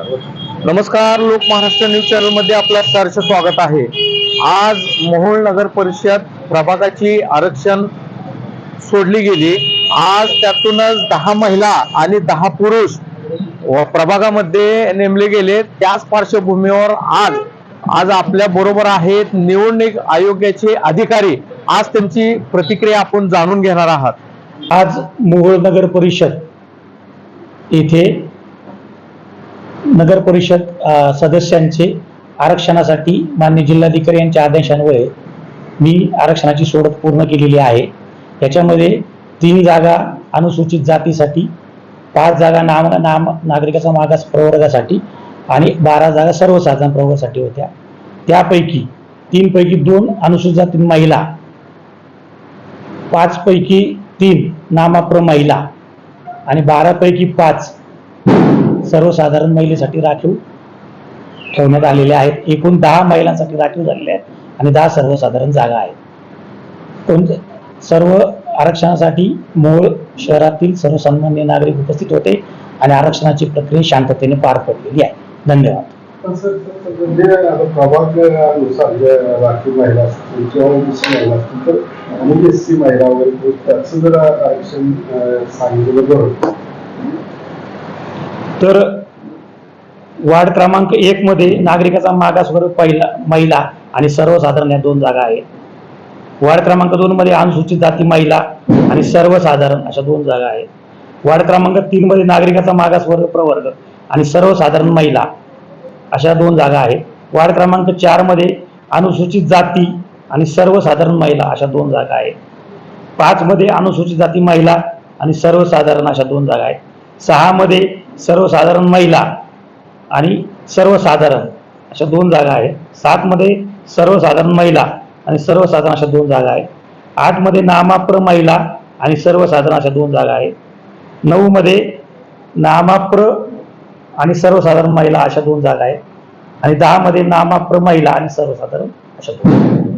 नमस्कार लोक महाराष्ट्र न्यूज चॅनलमध्ये आपलं सहर्ष स्वागत आहे. आज मोहोळ नगर परिषद प्रभागाची आरक्षण सोडली गेली. आज त्यातूनच दहा महिला आणि दहा पुरुष प्रभागामध्ये नेमले गेले. त्याच पार्श्वभूमीवर आज आज आपल्या बरोबर आहेत निवडणूक आयोगाचे अधिकारी. आज त्यांची प्रतिक्रिया आपण जाणून घेणार आहात. आज मोहोळ नगर परिषद येथे नगर परिषद सदस्यांचे आरक्षणासाठी मान्य जिल्हाधिकारी यांच्या आदेशांमुळे मी आरक्षणाची सोडत पूर्ण केलेली आहे. याच्यामध्ये तीन जागा अनुसूचित जातीसाठी पाच जागा नाम नाम नागरिकाचा मागास प्रवर्गासाठी आणि बारा जागा सर्वसाधारण प्रवर्गासाठी होत्या. त्यापैकी तीनपैकी दोन अनुसूचित जाती महिला पाचपैकी तीन नामाप्र महिला आणि बारापैकी पाच सर्वसाधारण महिलेसाठी राखीव ठेवण्यात आलेले आहेत. एकूण दहा महिलांसाठी राखीव झालेले आहेत आणि दहा सर्वसाधारण जागा आहेत. कोणते सर्व आरक्षणासाठी मूळ शहरातील सर्वसामान्य नागरिक उपस्थित होते आणि आरक्षणाची प्रक्रिया शांततेने पार पडलेली आहे. धन्यवाद. महिला तर वार्ड क्रमांक एक मध्ये नागरिकाचा मागासवर्ग पहिला महिला आणि सर्वसाधारण या दोन जागा आहेत. वार्ड क्रमांक दोन मध्ये अनुसूचित जाती महिला आणि सर्वसाधारण अशा दोन जागा आहेत. वार्ड क्रमांक तीन मध्ये नागरिकाचा मागासवर्ग प्रवर्ग आणि सर्वसाधारण महिला अशा दोन जागा आहेत. वार्ड क्रमांक चारमध्ये अनुसूचित जाती आणि सर्वसाधारण महिला अशा दोन जागा आहेत. पाच मध्ये अनुसूचित जाती महिला आणि सर्वसाधारण अशा दोन जागा आहेत. सहा मध्ये सर्वसाधारण महिला आणि सर्वसाधारण अशा दोन जागा आहेत. सातमध्ये सर्वसाधारण महिला आणि सर्वसाधारण अशा दोन जागा आहेत. आठमध्ये नामाप्र महिला आणि सर्वसाधारण अशा दोन जागा आहेत. नऊमध्ये नामाप्र आणि सर्वसाधारण महिला अशा दोन जागा आहेत. आणि दहामध्ये नामाप्र महिला आणि सर्वसाधारण अशा दोन जागा